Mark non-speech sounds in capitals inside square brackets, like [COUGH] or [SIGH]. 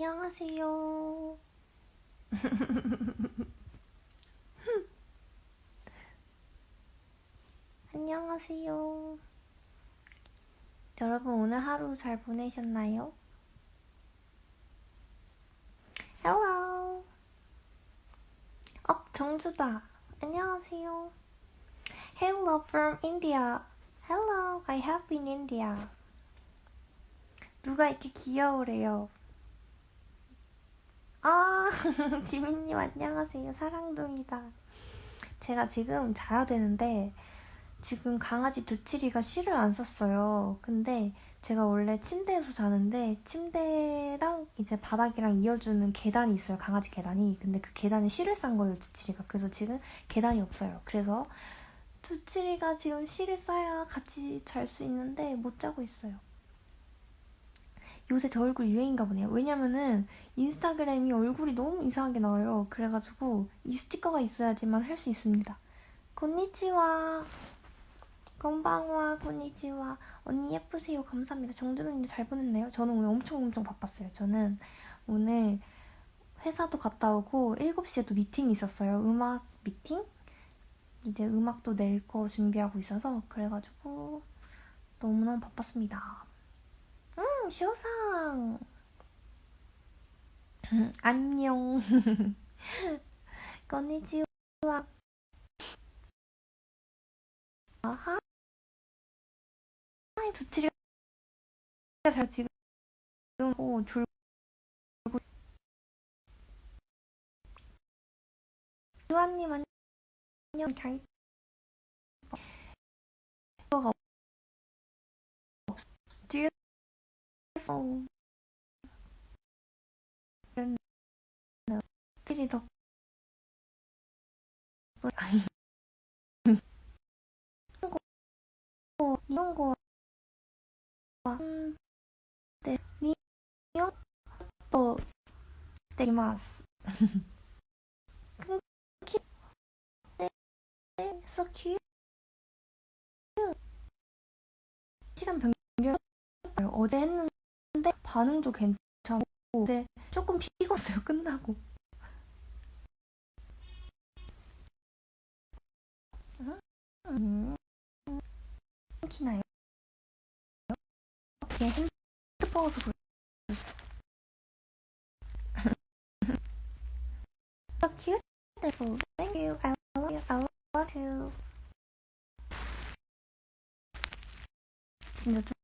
안녕하세요. [LAUGHS] 안녕하세요. 여러분 오늘 하루 잘 보내셨나요? Hello. 어, 정주다. 안녕하세요. Hello from India. Hello, I have been India. 누가 이렇게 귀여우래요? 아, [LAUGHS] 지민님 안녕하세요. 사랑둥이다. 제가 지금 자야 되는데 지금 강아지 두치리가 쉬를 안 썼어요. 근데 제가 원래 침대에서 자는데 침대랑 이제 바닥이랑 이어주는 계단이 있어요. 강아지 계단이. 근데 그 계단에 쉬를 싼 거예요, 두치리가. 그래서 지금 계단이 없어요. 그래서 두치리가 지금 쉬를 싸야 같이 잘 수 있는데 못 자고 있어요. 요새 저 얼굴 유행인가 보네요. 왜냐면은 인스타그램이 얼굴이 너무 이상하게 나와요. 그래가지고 이 스티커가 있어야지만 할 수 있습니다. 곤니치와 건방와 곤니치와 언니 예쁘세요. 감사합니다. 정준우님 잘 보냈네요. 저는 오늘 엄청 엄청 바빴어요. 저는 오늘 회사도 갔다 오고 7시에도 미팅이 있었어요. 음악 미팅? 이제 음악도 낼 거 준비하고 있어서 그래가지고 너무너무 바빴습니다. 음, 쇼상. [LAUGHS] 안녕. [LAUGHS] 건니치와. 아하. 하이 두치리가 잘 지금 오 졸고 유아님 안녕 잘 이거가 없 뒤에 어 찌리 덕 아니 니온고 네 니온 또 되마스 키 네, so cute 시간 변경 어제 했는데 반응도 괜찮고 네, 조금 피곤했어요 끝나고 음, 키나요? 얘 핸드폰에서 보여 So cute. Thank you. I love you. I love you. 진짜 좀